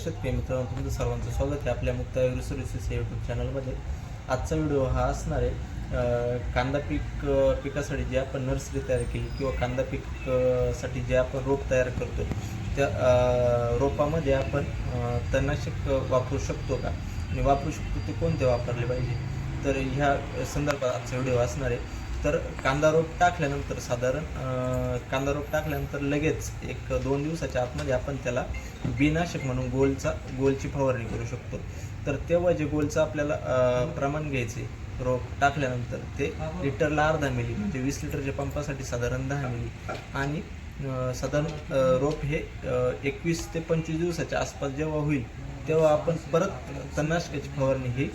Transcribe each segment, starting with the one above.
शेतकरी मित्रांनो तुमचं सर्वांचं स्वागत आहे आपल्या मुक्ता रिसोर्सेस या यूट्यूब चॅनलमध्ये आजचा व्हिडिओ हा असणार आहे कांदा पीक पिकासाठी जे आपण नर्सरी तयार केली किंवा कांदा पीकसाठी जे आपण रोप तयार करतो त्या रोपामध्ये आपण तणनाशक वापरू शकतो का? आणि वापरू शकतो ते कोणते वापरले पाहिजे? तर ह्या संदर्भात आजचा व्हिडिओ असणार आहे. तर कांदा रोप टाकल्यानंतर साधारण कांदा रोप टाकल्यानंतर लगेच एक दोन दिवसाच्या आतमध्ये आपण त्याला बिनाशक म्हणून गोलचा गोलची फवारणी करू शकतो. तर तेव्हा जे गोलचं आपल्याला प्रमाण घ्यायचे रोप टाकल्यानंतर ते लिटरला अर्धा मिली म्हणजे वीस लिटरच्या पंपासाठी साधारण दहा मिली. आणि साधारण रोप हे एकवीस ते पंचवीस दिवसाच्या आसपास जेव्हा होईल तेव्हा आपण परत तणनाशकाची फवारणी ही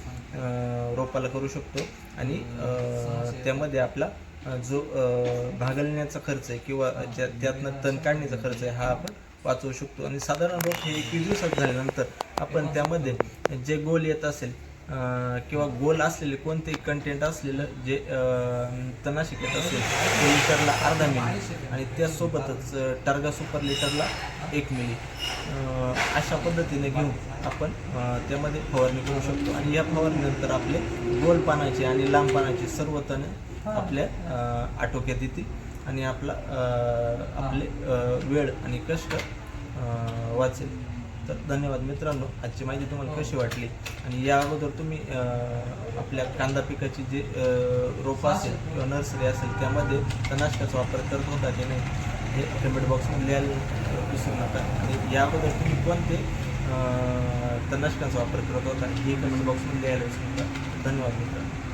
रोपाला करू शकतो. आणि त्यामध्ये आपला जो भागलण्याचा खर्च आहे किंवा ज्या त्यातनं तण काढण्याचा खर्च आहे हा आपण वाचवू शकतो. आणि साधारण रोप हे एकवीस दिवसात झाल्यानंतर आपण त्यामध्ये जे गोल येत असेल किंवा गोल असलेले कोणतेही कंटेंट असलेलं जे अं, शिकत असेल ते लिटरला अर्धा मिली. आणि त्यासोबतच टर्गा सुपर लिटरला एक मिली. अशा पद्धतीने घेऊन आपण त्यामध्ये फवारणी करू शकतो. आणि या फवारणीनंतर आपले गोल पानाचे आणि लांब पानाचे सर्व तण आपल्या आटोक्यात येतील. आणि आपला आपले वेळ आणि कष्ट वाचेल. तर धन्यवाद मित्रांनो. आजची माहिती तुम्हाला कशी वाटली? आणि या अगोदर तुम्ही आपल्या कांदा पिकाची जे रोपं असेल किंवा नर्सरी असेल त्यामध्ये तणाशकाचा वापर करत होता की नाही हे कमेंट बॉक्समध्ये लिहायला विसरू नका. आणि या अगोदर तुम्ही कोणते अं, वापर करत होता हे कमेंट बॉक्समध्ये लिहायला विसरू नका. धन्यवाद मित्रांनो.